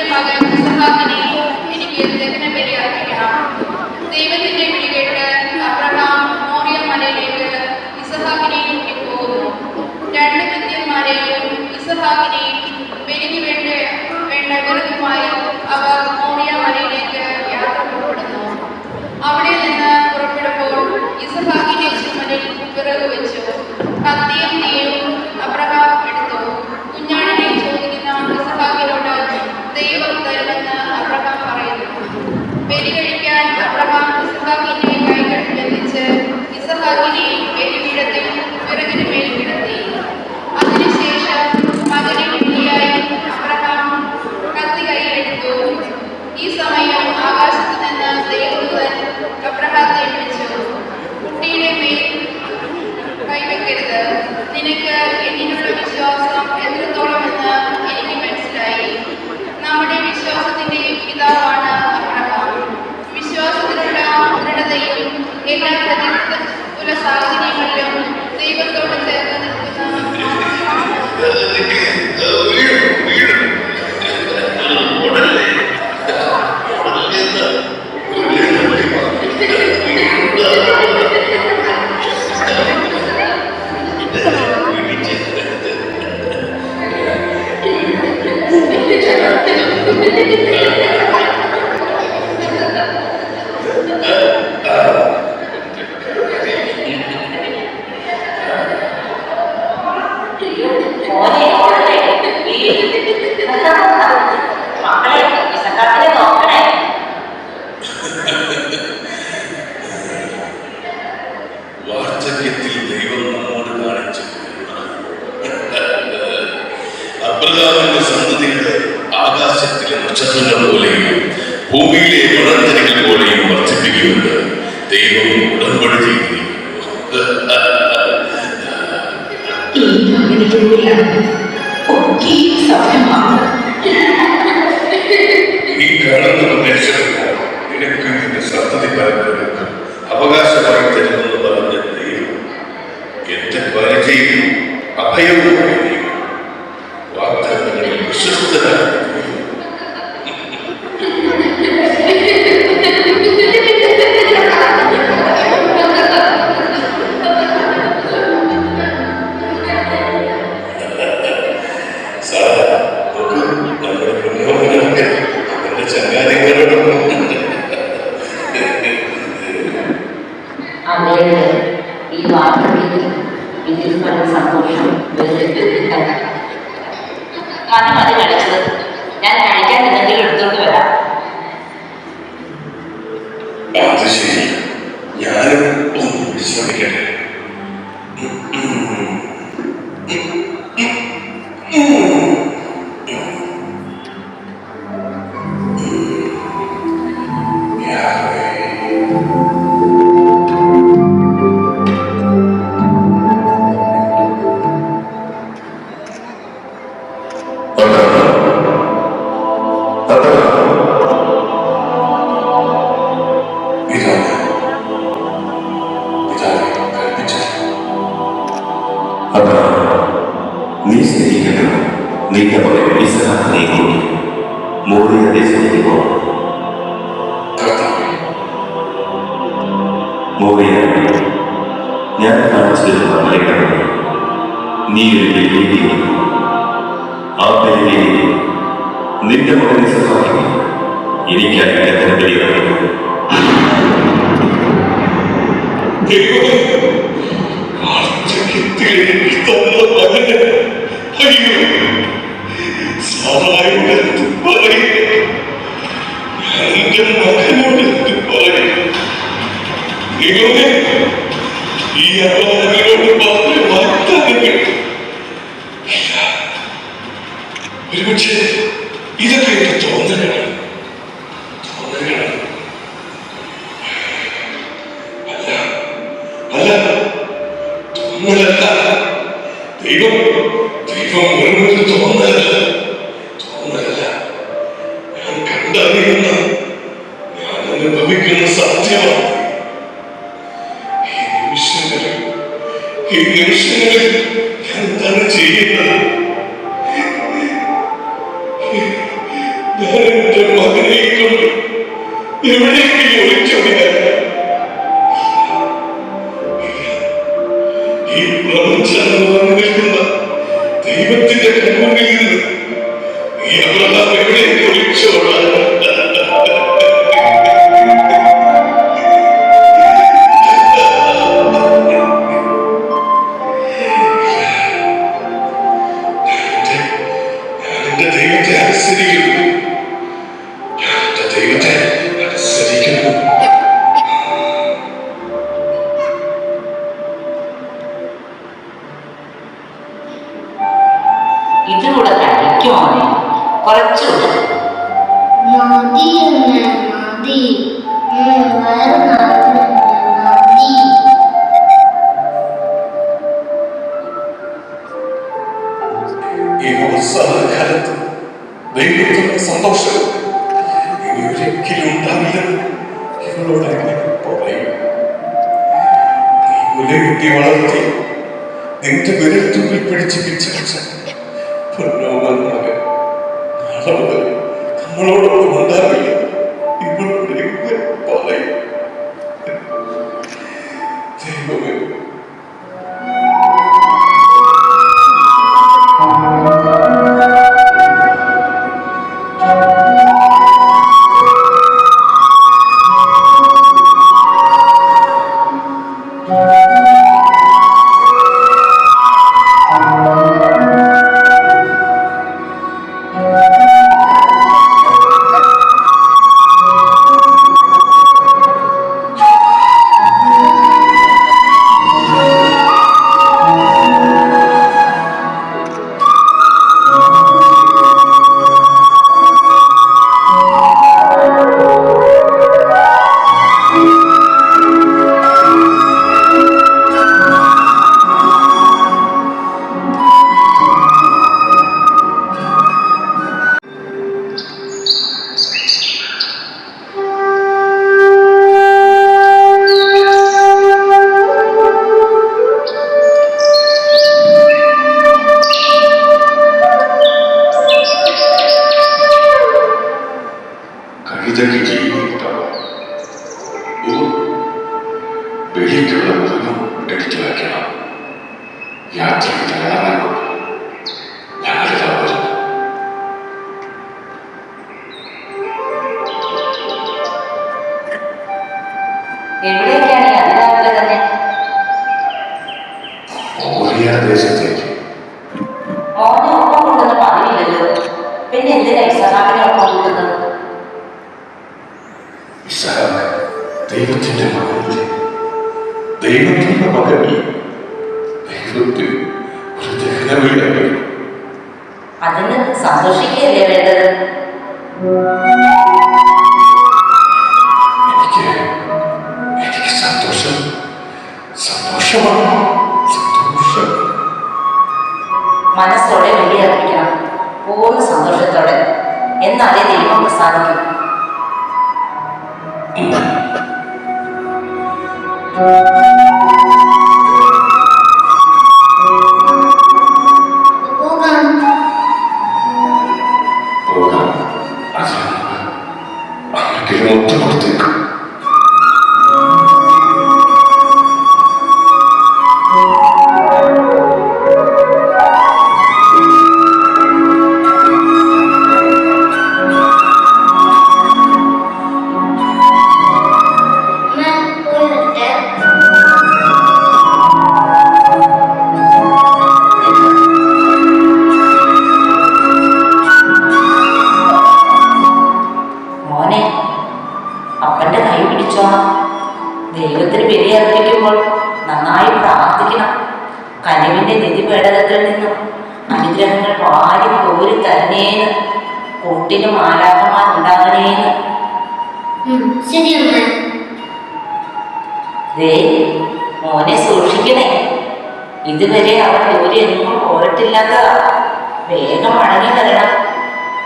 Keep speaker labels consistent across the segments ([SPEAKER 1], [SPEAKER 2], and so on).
[SPEAKER 1] శూన్యభాగాన్ని సహాకని ఎనిమిది മതി മതി കഴിച്ചത് ഞാൻ കഴിക്കാൻ എന്തെങ്കിലും എടുത്തോണ്ട് വരാം
[SPEAKER 2] ഞാനും ഒന്ന് വിശ്രമിക്കട്ടെ. വിചാരിക്കാൻ കഴിയുമോ ഒരുപക്ഷെ ഇതൊക്കെ കിട്ടും നമ്മളല്ല ദൈവം ദൈവം ഒരുമിച്ച് തോന്നല്ല തോന്നല്ല ഞാൻ കണ്ടറിയുന്ന ഞാൻ അനുഭവിക്കുന്ന സത്യമാണ്. ഈ ഉത്സവകാലത്ത് കാലത്ത് ദൈവത്തിന്റെ സന്തോഷം ഇനി ഒരിക്കലും ഉണ്ടാവില്ലെന്ന് ഇവളോട് എങ്ങനെ പറയും. നീ മുലയൂട്ടി വളർത്തി നിന്റെ വിരൽത്തുമ്പിൽ പിടിച്ച് പിച്ചടിച്ച പൊന്നോമൻ മകൻ. നാളെ മുതൽ നമ്മളോടൊപ്പം ഉണ്ടാവില്ല. ഇവളോട് പറയും.
[SPEAKER 3] പിന്നെ
[SPEAKER 2] ദൈവത്തിന്റെ മകൻ ദൈവത്തിന്റെ മകനിൽ ദൈവത്തിൽ ഒരു ദഹനമില്ലെങ്കിൽ
[SPEAKER 3] അതിന് സന്തോഷിക്കുകയല്ലേ വേണ്ടത്?
[SPEAKER 2] എനിക്ക് എനിക്ക് സന്തോഷം സന്തോഷമാണ് സന്തോഷം.
[SPEAKER 3] മനസ്സോടെ വെളിയർപ്പിക്കണം പൂർണ സന്തോഷത്തോടെ. എന്നാലേ ദൈവം പ്രസാദിക്കും കനിവിന്റെ നിധി പേടകത്തിൽ നിന്നും അനുഗ്രഹങ്ങൾ വാരി കോരി തന്നെയെന്ന് കൂട്ടിന് മാലാഖമാർ ഉണ്ടാകണേന്ന്. മോനെ സൂക്ഷിക്കണേ. ഇതുവരെ അവൻ ഒരു എങ്ങും പോയിട്ടില്ലാത്തതാ വേഗം മടങ്ങി വരണം.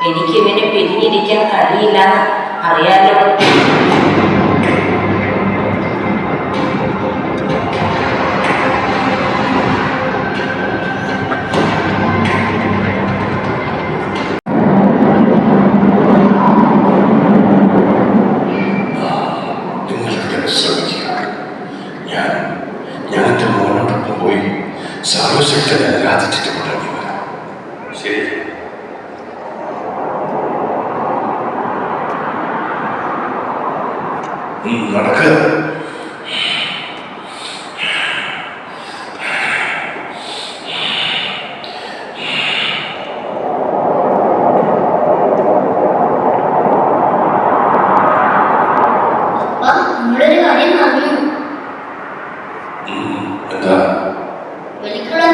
[SPEAKER 3] എനിക്ക് ഇവനെ പിരിഞ്ഞിരിക്കാൻ കഴിയില്ലെന്ന് അറിയാലോ.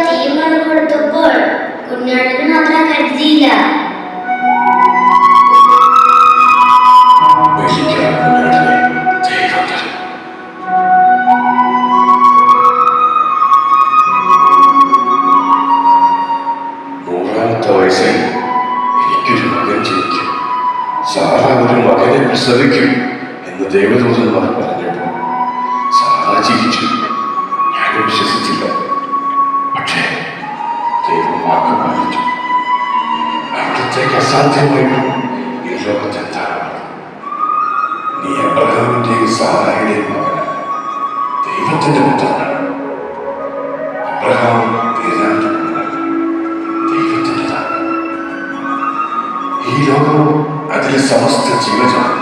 [SPEAKER 4] തീരുമാനം കൊടുത്തപ്പോൾ കുഞ്ഞാടിന് മാത്രം കരുതിയില്ല
[SPEAKER 2] വിശ്വസിച്ചില്ല. പക്ഷേ ദൈവം വാക്ക് പാലിച്ചു അവിടത്തേക്ക് അസാധ്യമായിട്ടും ഈ ലോകത്ത് എന്താണ് നീ അബ്രഹാമിന്റെയും സാറായുടെയും മകനാണ്. ദൈവത്തിന്റെ പുത്രനാണ്. അബ്രഹാം ദൈവത്തിന്റെതാണ്. ഈ ലോകവും അതിലെ സമസ്ത ജീവജാലം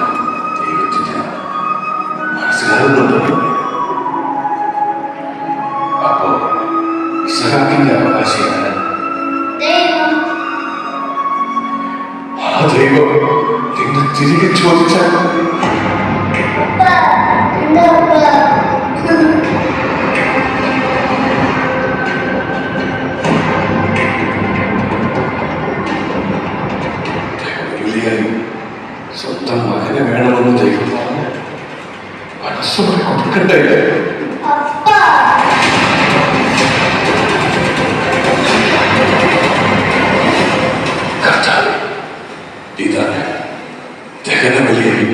[SPEAKER 2] ദേവനുള്ളിയായി സ്വന്തം മകനെ വേണമെന്ന് ദൈവം മനസ്സോടെ കൊടുക്കണ്ടേ? ഇതാണ് ദഹനബലിയായി.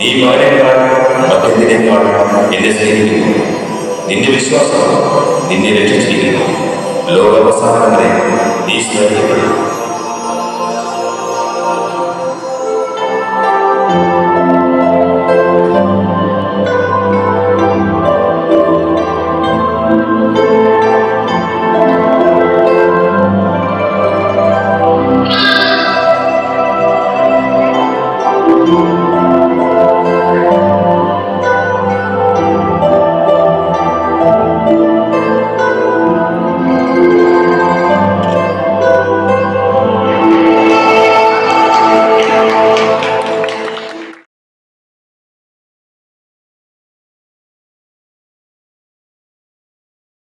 [SPEAKER 5] നീ മകനേക്കാൾ മറ്റെന്തിനേക്കാൾ എന്നെ സ്നേഹിക്കുന്നു. നിന്റെ വിശ്വാസം നിന്നെ രക്ഷിച്ചിരിക്കുന്നു. ലോകാവസാനം വരെ നീ സ്നേഹിക്കപ്പെടും